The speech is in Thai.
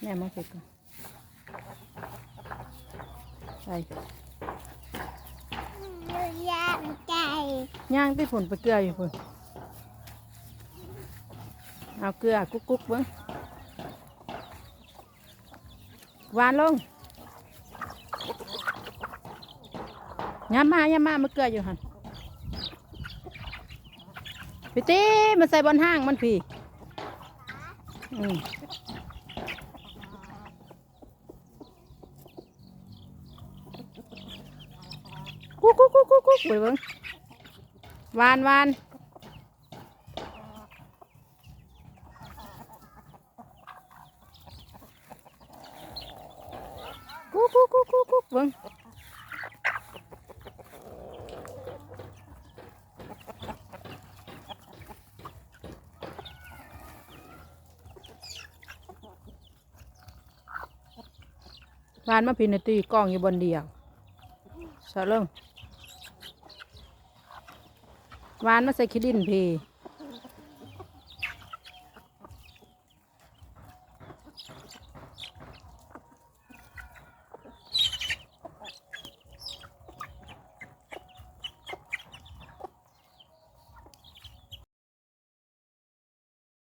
แม่มาเก็บก่อนไปยางใจย่างไปผลไปเกลืออยู่พุ่นเอาเกลือกุ๊กกุ๊กเบิ้งหวานลงย้ำมาย้ำมามาเกลืออยู่หันพี่ตีมาใส่บนห้างมันพี่อืม กุ๊กกุ๊กกุ๊กกุ๊กกุ๊กไปเบิ้งวานวานกุ๊กกุ๊กกุ๊กกุ๊กกุ๊กเบิ้งวานมาพี่นตีกล้องอยู่บนเดียวสะเริ่ง วานมาใส่ขี้ดินพี่